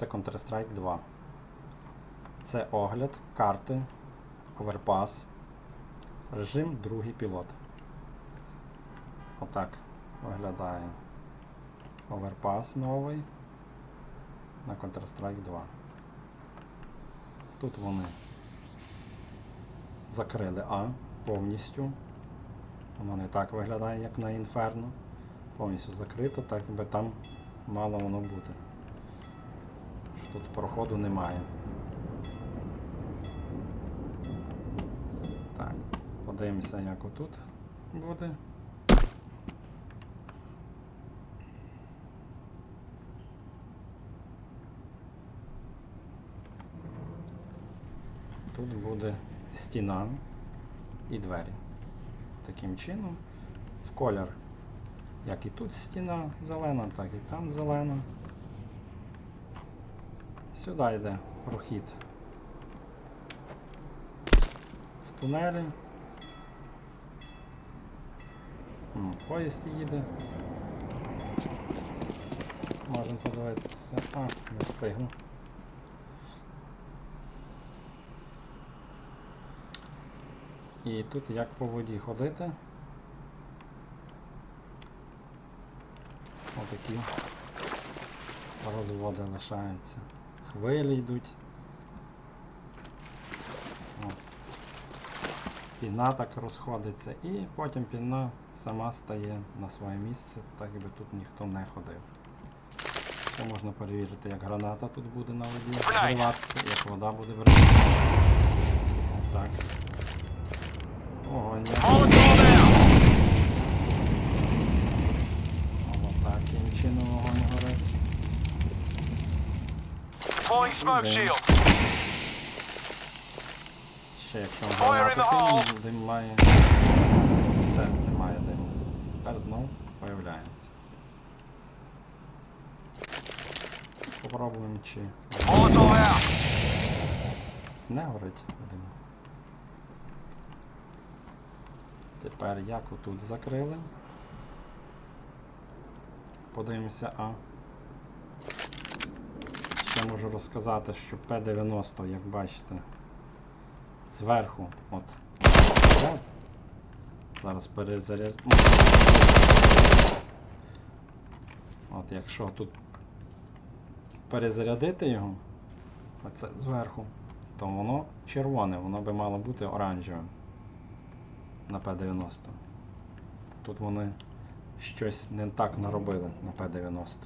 це Counter-Strike 2. Це огляд карти Overpass. Режим другий пілот. Отак виглядає Overpass новий на Counter-Strike 2. Тут вони закрили А повністю. Воно не так виглядає, як на Inferno. Повністю закрито, так би там мало воно бути. Тут проходу немає. Так, подивимося, як отут буде. Тут буде стіна і двері. Таким чином, в колір, як і тут стіна зелена, так і там зелена. Сюди йде прохід в тунелі. М, Поїзд їде. Можемо подивитися. А, не встигну. І тут як по воді ходити. Отакі розводи лишаються. Хвилі йдуть. О. Піна так розходиться і потім піна сама стає на своє місце, так якби тут ніхто не ходив. Це можна перевірити, як граната тут буде на воді взриватися, як вода буде вириватися. Отак. Огонь. Отак, яким чином вогонь горить. Deploying smoke shield. Ще якщо кинув, hole! дим має. Все, немає диму. Тепер знов появляється. Попробуємо чи не горить дим. Тепер як отут закрили. Подивимося А. Ще можу розказати, що П-90, як бачите, зверху, от, зараз перезаряд. От якщо тут перезарядити його, оце зверху, то воно червоне, воно би мало бути оранжевим на П-90. Тут вони щось не так наробили на П-90.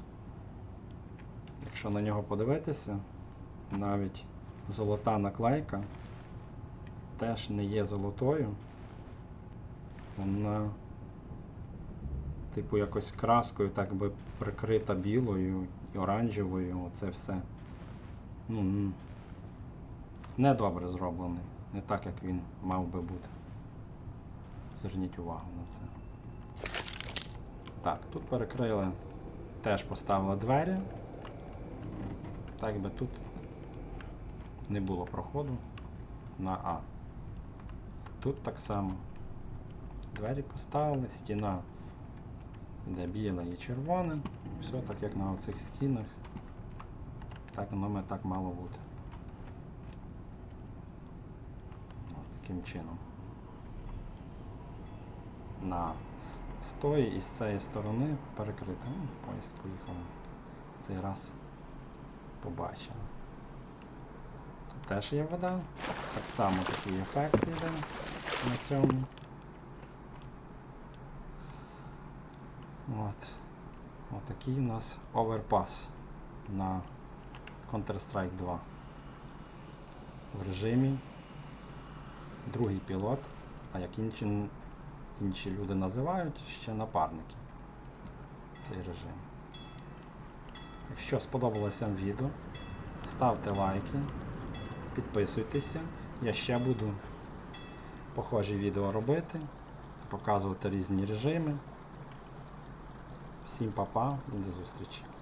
Якщо на нього подивитися, навіть золота наклейка теж не є золотою. Вона, типу, якось краскою так би прикрита білою і оранжевою. Оце все. Ну, недобре зроблений. Не так, як він мав би бути. Зверніть увагу на це. Так, тут перекрили, теж поставили двері. Так би тут не було проходу на А. Тут так само. Двері поставили, стіна йде біле і червоне. Все так як на оцих стінах. Так воно так мало бути. От таким чином. На с- з тої і з цієї сторони перекрито. Ну, поїзд поїхав цей раз. Побачили. Тут теж є вода. Так само такий ефект йде на цьому. От. Отакий у нас оверпас на Counter-Strike 2. В режимі другий пілот, а як інші, інші люди називають, ще напарники. Цей режим. Якщо сподобалося відео, ставте лайки, підписуйтеся. Я ще буду похожі відео робити, показувати різні режими. Всім па-па до зустрічі!